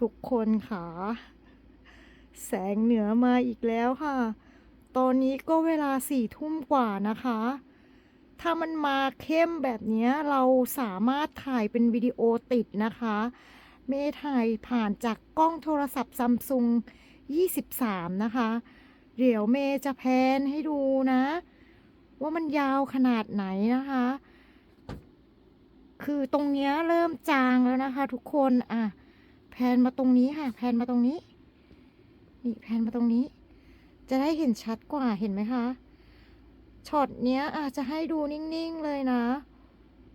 ทุกคนค่ะ แสงเหนือมาอีกแล้วค่ะ ตอนนี้ก็เวลาสี่ทุ่มกว่านะคะ ถ้ามันมาเข้มแบบนี้เราสามารถถ่ายเป็นวิดีโอติดนะคะ เมย์ถ่ายผ่านจากกล้องโทรศัพท์ซัมซุง23 นะคะ เดี๋ยวเมย์จะแพนให้ดูนะ ว่ามันยาวขนาดไหนนะคะ คือตรงเนี้ยเริ่มจางแล้วนะคะทุกคนอะ พนมาตรงนี้ค่ะ แพนมาตรงนี้ นี่แพนมาตรงนี้ จะได้เห็นชัดกว่าเห็นไหมคะ ช็อตเนี้ยอาจจะให้ดูนิ่งๆเลยนะ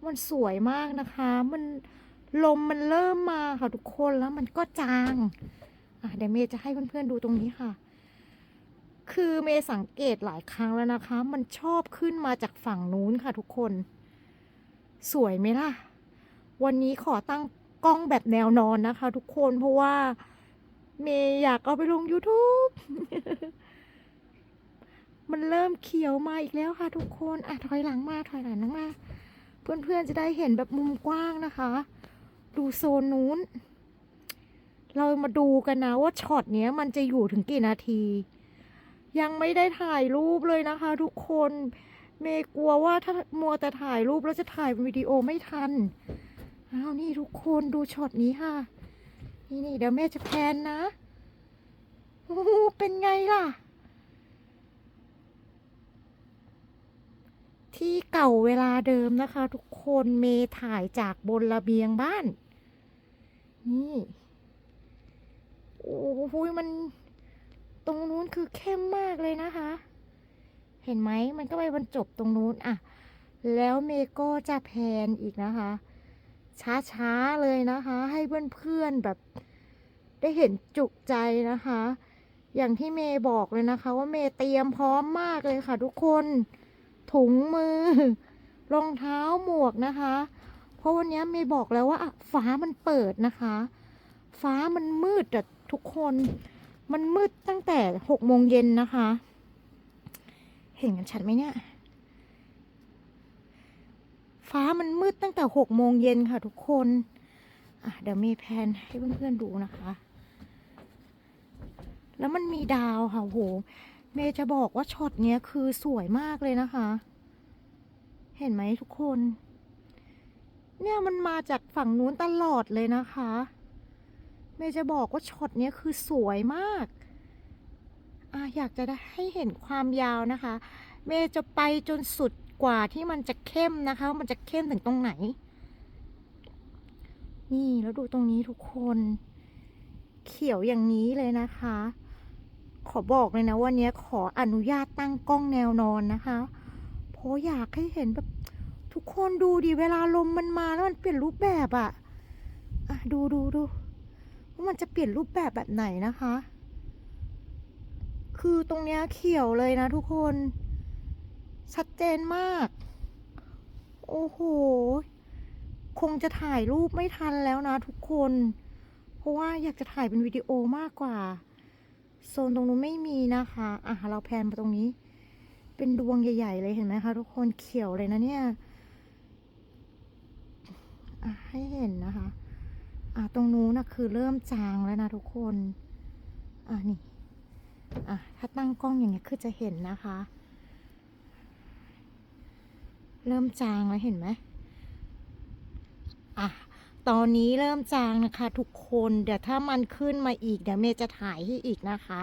มันสวยมากนะคะ มันลมมันเริ่มมาค่ะทุกคนแล้วมันก็จาง อะเดี๋ยวเมย์จะให้เพื่อนๆดูตรงนี้ค่ะ คือเมย์สังเกตหลายครั้งแล้วนะคะ มันชอบขึ้นมาจากฝั่งนู้นค่ะทุกคน สวยไหมล่ะ วันนี้ขอตั้ง กล้องแบบแนวนอนนะคะ ทุกคนเพราะว่าเมย์อยากเอาไปลง YouTube มันเริ่มเขียวมาอีกแล้วค่ะ ทุกคนอะถอยหลังมาถอยหลังมา เพื่อนๆจะได้เห็นแบบมุมกว้างนะคะ ดูโซนนู้น เรามาดูกันนะว่าช็อตเนี้ยมันจะอยู่ถึงกี่นาที ยังไม่ได้ถ่ายรูปเลยนะคะ ทุกคน เมย์กลัวว่าถ้ามัวแต่ถ่ายรูปแล้วจะถ่ายเป็นวิดีโอไม่ทัน อ้าวนี่ทุกคนดูช็อตนี้ค่ะ นี่นี่เดี๋ยวแม่จะแพนนะโอ้เป็นไงล่ะ ที่เก่าเวลาเดิมนะคะ ทุกคนเมย์ถ่ายจากบนระเบียงบ้าน นี่โอ้โหมันตรงนู้นคือเข้มมากเลยนะคะ เห็นไหมมันก็ไปบรรจบตรงนู้นอะแล้วเมก็จะแพนอีกนะคะ ช้าๆเลยนะคะ ให้เพื่อนๆแบบได้เห็นจุใจนะคะ อย่างที่เมย์บอกเลยนะคะ ว่าเมย์เตรียมพร้อมมากเลยค่ะทุกคน ถุงมือ รองเท้าหมวกนะคะ เพราะวันนี้เมย์บอกแล้วว่าฟ้ามันเปิดนะคะ ฟ้ามันมืดอะทุกคนมันมืดตั้งแต่หกโมงเย็นนะคะ เห็นกันชัดไหมเนี่ย ฟ้ามันมืดตั้งแต่หกโมงเย็นค่ะทุกคนอะเดี๋ยวเมย์แพนให้เพื่อนๆดูนะคะ แล้วมันมีดาวค่ะโหเมย์จะบอกว่าช็อตเนี้ยคือสวยมากเลยนะคะ เห็นไหมทุกคน เนี่ยมันมาจากฝั่งนู้นตลอดเลยนะคะ เมย์จะบอกว่าช็อตเนี้ยคือสวยมากอะอยากจะได้ให้เห็นความยาวนะคะ เมย์จะไปจนสุด กว่าที่มันจะเข้มนะคะ มันจะเข้มถึงตรงไหน นี่แล้วดูตรงนี้ทุกคน เขียวอย่างนี้เลยนะคะ ขอบอกเลยนะวันนี้ขออนุญาตตั้งกล้องแนวนอนนะคะเพราะอยากให้เห็นแบบทุกคนดูดิเวลาลมมันมาแล้วมันเปลี่ยนรูปแบบอะอะดูดูดูว่ามันจะเปลี่ยนรูปแบบแบบไหนนะคะ คือตรงเนี้ยเขียวเลยนะทุกคน ชัดเจนมาก โอ้โห คงจะถ่ายรูปไม่ทันแล้วนะทุกคน เพราะว่าอยากจะถ่ายเป็นวิดีโอมากกว่า โซนตรงนู้นไม่มีนะคะ อะ เราแพนมาตรงนี้ เป็นดวงใหญ่ ๆ เลยเห็นไหมคะ ทุกคนเขียวเลยนะเนี่ยอะให้เห็นนะคะ อะ ตรงนู้นนะคือเริ่มจางแล้วนะทุกคน อะ นี่ อะ ถ้าตั้งกล้องอย่างเงี้ยคือจะเห็นนะคะ เริ่มจางแล้วเห็นไหมอะตอนนี้เริ่มจางนะคะ ทุกคนเดี๋ยวถ้ามันขึ้นมาอีก เดี๋ยวเมย์จะถ่ายให้อีกนะคะ